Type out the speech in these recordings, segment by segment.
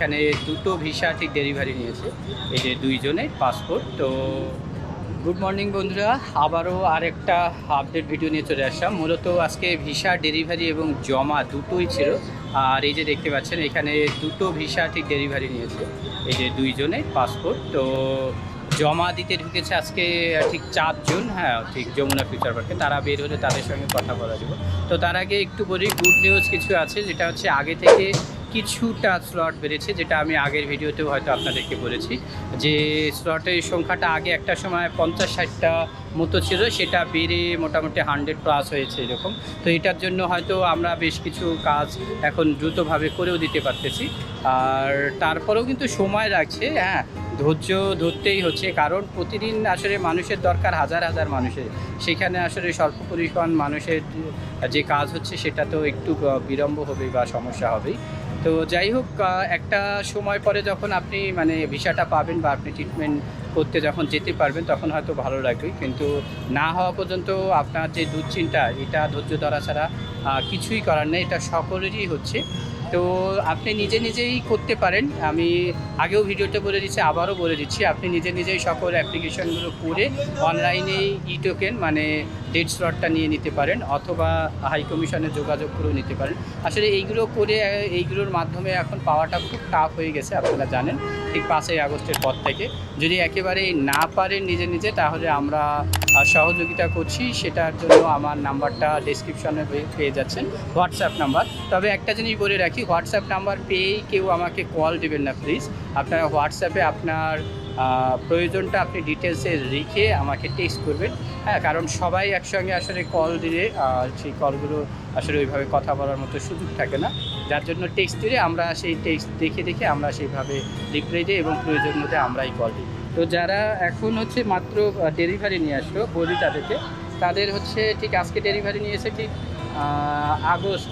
এখানে দুটো ভিসা ঠিক ডেলিভারি নিয়েছে। এই যে দুইজনে পাসপোর্ট তো গুড মর্নিং বন্ধুরা, আবারও আরেকটা আপডেট ভিডিও নিয়ে চলে আসলাম। মূলত আজকে ভিসা ডেলিভারি এবং জমা দুটোই ছিল। আর এই যে দেখতে পাচ্ছেন, এখানে দুটো ভিসা ঠিক ডেলিভারি নিয়েছে। এই যে দুইজনে পাসপোর্ট তো জমা দিতে ঢুকেছে আজকে ঠিক চারজন হ্যাঁ ঠিক যমুনা ফিউচার পার্কে তারা বের হলে তাদের সঙ্গে কথা বলা যাব। তো তার আগে একটু বলি গুড নিউজ কিছু আছে, যেটা হচ্ছে আগে থেকে কিছুটা স্লট বেড়েছে, যেটা আমি আগের ভিডিওতেও হয়তো আপনাদেরকে বলেছি, যে স্লটের সংখ্যাটা আগে একটা সময় পঞ্চাশ ষাটটা মতো ছিল, সেটা বেড়ে মোটামুটি হান্ড্রেড প্লাস হয়েছে এরকম। তো এটার জন্য হয়তো আমরা বেশ কিছু কাজ এখন দ্রুতভাবে করেও দিতে পারতেছি। আর তারপরেও কিন্তু সময় লাগছে হ্যাঁ ধৈর্য ধরতেই হচ্ছে, কারণ প্রতিদিন আসলে মানুষের দরকার হাজার হাজার মানুষের। সেখানে আসলে স্বল্প পরিমাণ মানুষের যে কাজ হচ্ছে, সেটা তো একটু বিলম্ব হবে বা সমস্যা হবেই। তো যাই হোক একটা সময় পরে যখন আপনি মানে ভিসাটা পাবেন বা আপনি ট্রিটমেন্ট করতে যখন যেতে পারবেন, তখন হয়তো ভালো লাগবে। কিন্তু না হওয়া পর্যন্ত আপনার যে দুশ্চিন্তা, এটা ধৈর্য ধরা ছাড়া কিছুই করার নেই। এটা সকলেরই হচ্ছে। তো আপনি নিজে নিজেই করতে পারেন। আমি আগেও ভিডিওতে বলে দিচ্ছি, আবারও বলে দিচ্ছি, আপনি নিজে নিজেই সকল অ্যাপ্লিকেশনগুলো করে অনলাইনেই ই টোকেন মানে ডেট স্লটটা নিয়ে নিতে পারেন, অথবা হাই কমিশনে যোগাযোগ করেও নিতে পারেন। আসলে এইগুলো করে, এইগুলোর মাধ্যমে এখন পাওয়াটা খুব টাফ হয়ে গেছে, আপনারা জানেন, ঠিক পাঁচই আগস্টের পর থেকে। যদি একেবারে না পারেন নিজে নিজে, তাহলে আমরা সহযোগিতা করছি, সেটার জন্য আমার নাম্বারটা ডিসক্রিপশনে পেয়ে যাচ্ছেন হোয়াটসঅ্যাপ নাম্বার তবে একটা জিনিস বলে রাখি হোয়াটসঅ্যাপ নাম্বার পেয়েই কেউ আমাকে কল দেবেন না প্লিজ আপনারা হোয়াটসঅ্যাপে আপনার প্রয়োজনটা আপনি ডিটেলসে লিখে আমাকে টেক্সট করবেন। হ্যাঁ কারণ সবাই একসঙ্গে আসলে কল দিলে সেই কলগুলো আসলে ওইভাবে কথা বলার মতো সুযোগ থাকে না। যার জন্য টেক্সট দিলে আমরা সেই টেক্সট দেখে দেখে আমরা সেইভাবে রিপ্লাই দিই এবং প্রয়োজন মধ্যে আমরাই কল দিই। তো যারা এখন হচ্ছে মাত্র ডেলিভারি নিয়ে আসলো, বলি তাদেরকে, তাদের হচ্ছে ঠিক আজকে ডেলিভারি নিয়ে নিয়েছে ঠিক আগস্ট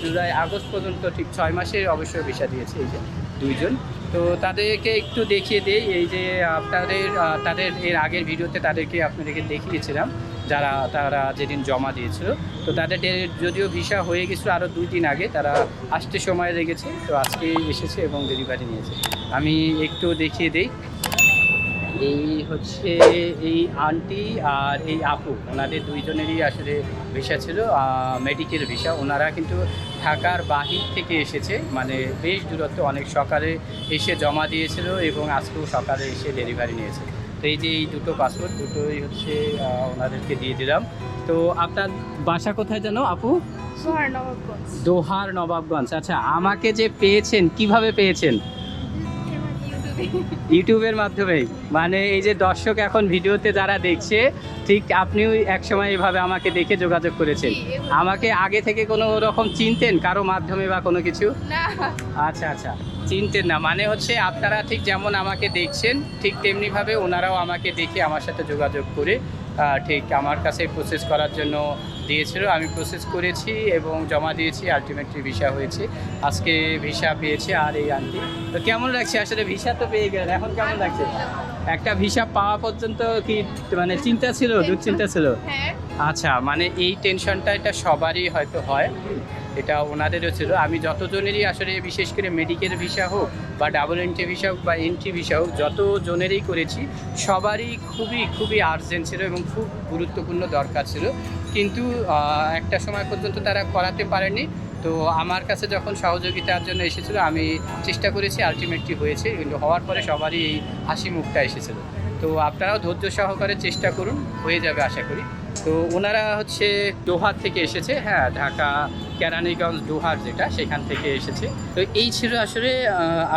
জুলাই, আগস্ট পর্যন্ত ঠিক ছয় মাসে অবশ্যই ভিসা দিয়েছে এই যে দুইজন। তো তাদেরকে একটু দেখিয়ে দিই, এই যে আপনাদের তাদের এর আগের ভিডিওতে তাদেরকে আপনাদেরকে দেখিয়েছিলাম, যারা, তারা যেদিন জমা দিয়েছিল। তো তাদের যদিও ভিসা হয়ে গেছিল আরও দুই দিন আগে, তারা আসতে সময় লেগেছে, তো আজকে এসেছে এবং ডেলিভারি নিয়েছে। আমি একটু দেখিয়ে দিই এই হচ্ছে এই আন্টি আর এই আপু ওনাদের দুইজনেরই আসলে ভিসা ছিল মেডিকেল ভিসা ওনারা কিন্তু ঢাকার বাহির থেকে এসেছে মানে বেশ দূরত্ব অনেক সকালে এসে জমা দিয়েছিল এবং আজকেও সকালে এসে ডেলিভারি নিয়েছে। তো এই যে এই দুটো পাসপোর্ট দুটোই হচ্ছে ওনাদেরকে দিয়ে দিলাম। তো আপনার বাসা কোথায় জানো আপু? দোহার নবাবগঞ্জ। আচ্ছা আমাকে যে পেয়েছেন কীভাবে পেয়েছেন? ইউটিউবের মাধ্যমে। মানে এই যে দর্শক এখন ভিডিওতে যারা দেখছে ঠিক আপনিও একসময় এভাবে আমাকে দেখে যোগাযোগ করেছেন। আমাকে আগে থেকে কোনো রকম চিনতেন কারও মাধ্যমে বা কোনো কিছু? আচ্ছা আচ্ছা চিনতেন না। মানে হচ্ছে আপনারা ঠিক যেমন আমাকে দেখছেন ঠিক তেমনিভাবে ওনারাও আমাকে দেখে আমার সাথে যোগাযোগ করে ঠিক আমার কাছে প্রসেস করার জন্য দিয়েছিল আমি প্রসেস করেছি এবং জমা দিয়েছি আলটিমেটলি ভিসা হয়েছে। আজকে ভিসা পেয়েছে আর এই আন্টি। তো কেমন লাগছে? আসলে ভিসা তো পেয়ে গেলেন এখন কেমন লাগছে? একটা ভিসা পাওয়া পর্যন্ত কি মানে চিন্তা ছিল দুশ্চিন্তা ছিল? হ্যাঁ। আচ্ছা মানে এই টেনশনটা এটা সবারই হয়তো হয়। এটা ওনাদেরও ছিল। আমি যতজনেরই আসলে বিশেষ করে মেডিকেল ভিসা হোক বা ডাবল এন্ট্রি ভিসা হোক বা এন্ট্রি ভিসা হোক, যতজনেরই করেছি, সবারই খুবই খুবই আর্জেন্ট ছিল এবং খুব গুরুত্বপূর্ণ দরকার ছিল। কিন্তু একটা সময় পর্যন্ত তারা করাতে পারেনি। তো আমার কাছে যখন সহযোগিতার জন্য এসেছিল, আমি চেষ্টা করেছি আলটিমেটলি হয়েছে। কিন্তু হওয়ার পরে সবারই এই হাসি মুখটা এসেছিল। তো আপনারাও ধৈর্য সহকারে চেষ্টা করুন, হয়ে যাবে আশা করি। তো ওনারা হচ্ছে দোহার থেকে এসেছে হ্যাঁ ঢাকা কেরানীগঞ্জ দোহার যেটা, সেখান থেকে এসেছে। তো এই ছিল আসলে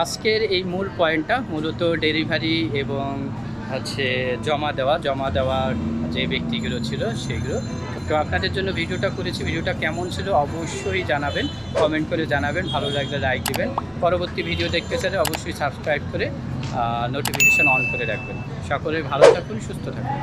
আজকের এই মূল পয়েন্টটা, মূলত ডেলিভারি এবং হচ্ছে জমা দেওয়া, জমা দেওয়ার যে ব্যক্তিগুলো ছিল, সেগুলো। তো আপনাদের জন্য ভিডিওটা করেছি, ভিডিওটা কেমন ছিল অবশ্যই জানাবেন কমেন্ট করে জানাবেন, ভালো লাগলে লাইক দিবেন। পরবর্তী ভিডিও দেখতে চাইলে অবশ্যই সাবস্ক্রাইব করে নোটিফিকেশন অন করে রাখবেন। সকলে ভালো থাকুন, সুস্থ থাকুন।